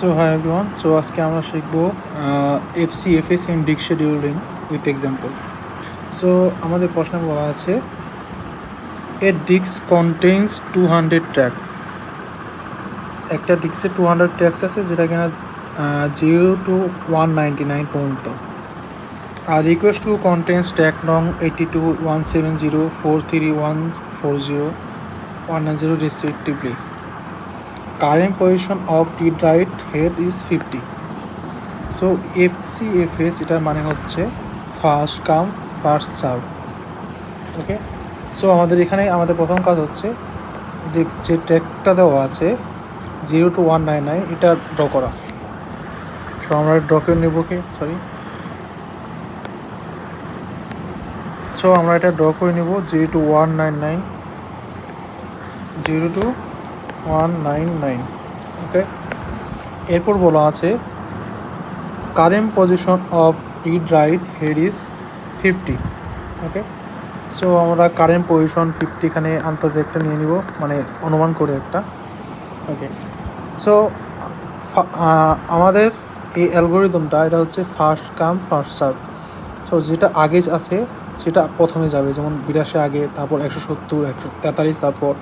So hi everyone so আজকে আমরা শিখব FC FS in disk scheduling with example so আমাদের প্রশ্নে বলা আছে এ ডিক্স কন্টেন্স টু হান্ড্রেড ট্র্যাক্স একটা ডিক্সে টু হান্ড্রেড ট্র্যাক্স আছে যেটা কিনা zero to one ninety nine পর্যন্ত। আর রিকোয়েস্ট টু কন্টেন্স ট্র্যাক নং eighty two one seven zero four three one four zero one nine zero respectively current position of the right head is 50 so FCFS এটার মানে হচ্ছে first come first serve okay so আমাদের এখানে, আমাদের প্রথম কাজ হচ্ছে যে যে ট্র্যাকটা দেওয়া আছে zero to one nine nine এটা ড্র করা। সো আমরা ড্রকে নেব কি? সরি সো আমরা এটা ড্র করে নেব zero to one nine nine zero to one nine nine okay এরপর বলা আছে current position of read right head is fifty okay so আমরা কারেন্ট পজিশন ফিফটি এখানে আন্দাজে একটা নিয়ে নিব মানে অনুমান করে একটা ওকে সো আমাদের এই অ্যালগোরিদমটা, এটা হচ্ছে first come first serve so যেটা আগে আছে, সেটা প্রথমে যাবে, যেমন বিরাশি আগে, তারপর একশো সত্তর, একশো তেতাল্লিশ, তারপর,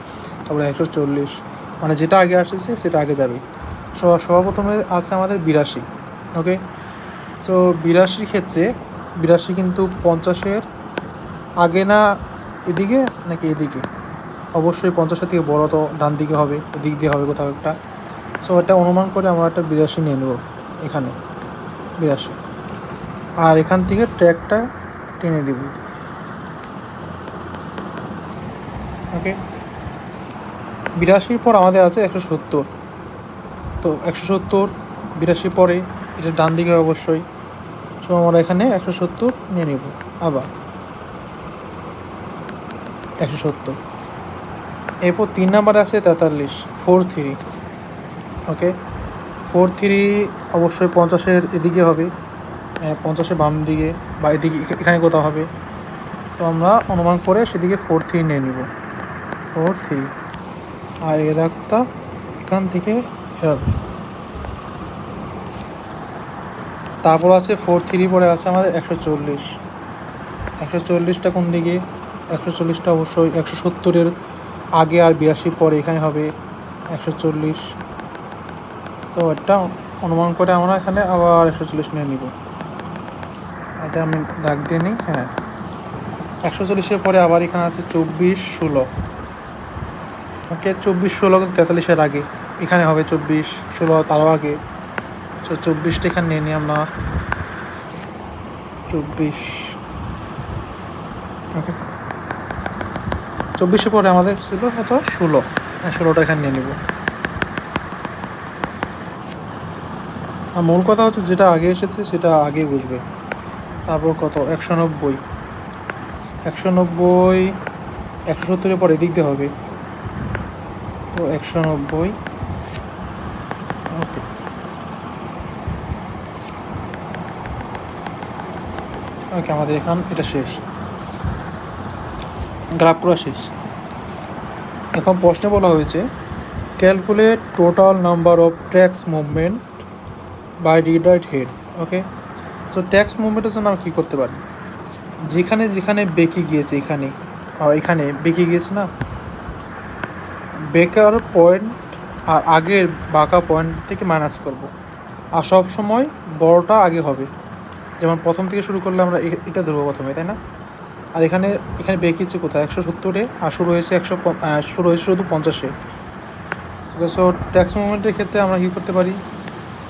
তারপরে একশো চল্লিশ মানে যেটা আগে আসছে সেটা আগে যাবে। সর্বপ্রথমে আছে আমাদের বিরাশি, ওকে? সো বিরাশির ক্ষেত্রে, বিরাশি কিন্তু পঞ্চাশের আগে না এদিকে নাকি এদিকে? অবশ্যই পঞ্চাশের থেকে বড় তো ডান দিকে হবে, এদিক দিয়ে হবে কোথাও একটা। সো এটা অনুমান করে আমরা একটা বিরাশি নিয়ে নেব এখানে, বিরাশি। আর এখান থেকে ট্র্যাকটা টেনে দেব ওকে? বিরাশির পর আমাদের আছে একশো সত্তর। তো একশো সত্তর, বিরাশির পরে এটা ডান দিকে অবশ্যই। সো আমরা এখানে একশো সত্তর নিয়ে নেব, আবার। একশো সত্তর। এরপর তিন নাম্বারে আছে তেতাল্লিশ, four three. Okay? Four three অবশ্যই পঞ্চাশের এদিকে হবে। পঞ্চাশের বাম দিকে বা এদিকে এখানে কোথাও হবে। তো আমরা অনুমান করে সেদিকে ফোর থ্রি নিয়ে নিব। Four three. আর এ একটা এখান থেকে হবে। তারপর আছে ফোর থ্রি পরে আছে আমাদের একশো চল্লিশ। একশো চল্লিশটা কোন দিকে? একশো চল্লিশটা অবশ্যই একশো সত্তরের আগে আর বিরাশি পরে এখানে হবে একশো চল্লিশ। তো এটা অনুমান করে আমরা এখানে আবার একশো চল্লিশ নিয়ে নিব। এটা আমি দাগ দিয়ে নিই হ্যাঁ। একশো চল্লিশের পরে আবার এখানে আছে চব্বিশ, ষোলো। ওকে চব্বিশ, ষোলো কিন্তু তেতাল্লিশের আগে। এখানে হবে চব্বিশ, ষোলো, তারও আগে। তো চব্বিশটা এখানে নিয়ে নিই আমরা। চব্বিশ। ওকে। চব্বিশে পরে আমাদের ছিল কত? ষোলো। হ্যাঁ ষোলোটা এখানে নিয়ে নিব। আর মূল কথা হচ্ছে যেটা আগে এসেছে, সেটা আগে বুঝবে তারপর কত? একশো নব্বই। একশো নব্বই, একশো সত্তরের পর এদিক দিয়ে হবে। তো একশো নব্বই। ওকে ওকে আমাদের এখান এটা শেষ। গ্রাফ করা শেষ। এখন প্রশ্নে বলা হয়েছে calculate total number of tracks movement by read write head okay so tracks মুভমেন্টের জন্য আমরা কী করতে পারি? যেখানে যেখানে বেঁকে গিয়েছে, এখানে। এখানে বেঁকে গিয়েছে না? বেকার পয়েন্ট আর আগের বাঁকা পয়েন্ট থেকে মাইনাস করব। আর সব সময় বড়টা আগে হবে। যেমন প্রথম থেকে শুরু করলে আমরা এটা ধরবো প্রথমে, তাই না? আর এখানে এখানে বেঁকেছে কোথায়? একশো সত্তরে। আর শুরু হয়েছে একশো শুরু হয়েছে শুধু পঞ্চাশে। সো ট্যাক্স মুভমেন্টের ক্ষেত্রে আমরা কী করতে পারি?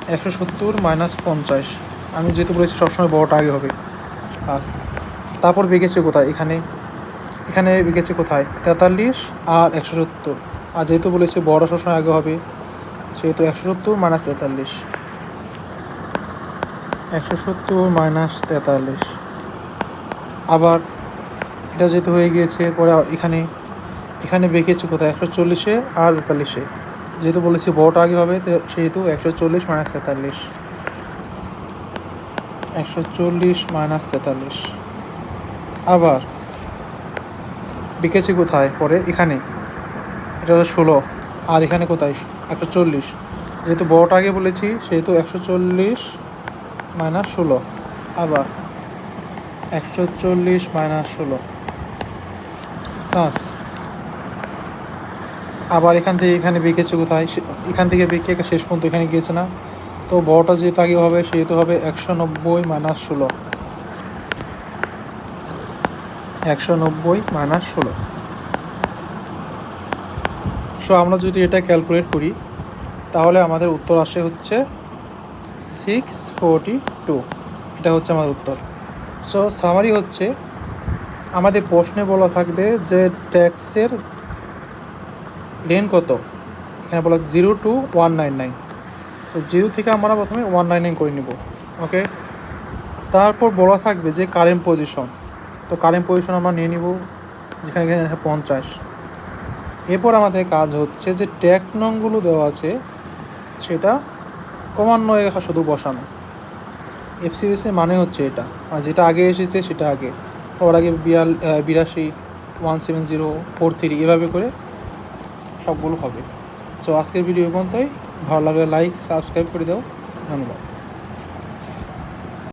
একশো সত্তর মাইনাস পঞ্চাশ। আমি যেহেতু বলেছি সবসময় বড়টা আগে হবে। বাস। তারপর বেঁকেছে কোথায়? এখানে। এখানে বেঁকেছে কোথায়? তেতাল্লিশ আর একশো সত্তর। আর যেহেতু বলেছে বড় সবসময় আগে হবে, সেহেতু একশো সত্তর মাইনাস তেতাল্লিশ। একশো সত্তর মাইনাস তেতাল্লিশ। আবার এটা যেহেতু হয়ে গিয়েছে, পরে এখানে এখানে বেঁকেছে কোথায়? একশো চল্লিশে আর তেতাল্লিশে। যেহেতু বলেছি বড়টা আগে হবে সেহেতু একশো চল্লিশ মাইনাস তেতাল্লিশ। একশো চল্লিশ মাইনাস তেতাল্লিশ। আবার বিকেছে কোথায়? পরে এখানে। এটা হলো ষোলো। আর এখানে কোথায়? একশো চল্লিশ। যেহেতু বড়টা আগে বলেছি, সেহেতু একশো চল্লিশ মাইনাস ষোলো। আবার একশো চল্লিশ মাইনাস ষোলো। প্লাস আবার এখান থেকে এখানে বেঁকেছে কোথায়? এখান থেকে বেঁকে শেষ পর্যন্ত এখানে গিয়েছে না। তো বড়টা যেহেতু আগে হবে, সেহেতু হবে একশো নব্বই মাইনাস ষোলো। একশো নব্বই মাইনাস ষোলো। সো আমরা যদি এটা ক্যালকুলেট করি, তাহলে আমাদের উত্তর আসে হচ্ছে সিক্স ফোরটি টু এটা হচ্ছে আমাদের উত্তর। সো সামারি হচ্ছে, আমাদের প্রশ্নে বলা থাকবে যে ট্যাক্সের লেন কত? এখানে বলা zero to one nine nine তো জিরো থেকে আমরা প্রথমে ওয়ান নাইন নাইন করে নিব ওকে তারপর বলা থাকবে যে কারেন্ট পজিশন তো কারেন্ট পজিশন আমরা নিয়ে নিব, যেখানে এখানে পঞ্চাশ। এরপর আমাদের কাজ হচ্ছে যে ট্যাগ নংগুলো দেওয়া আছে, সেটা ক্রমান্বয়ে শুধু বসানো। এফসিবিসের মানে হচ্ছে এটা। আর যেটা আগে এসেছে, সেটা আগে। সবার আগে বিয়াল বিরাশি, one seven zero, four three, এভাবে করে সবগুলো হবে। সো আজকের ভিডিও পর্যন্তই। ভালো লাগলে লাইক সাবস্ক্রাইব করে দাও। ধন্যবাদ।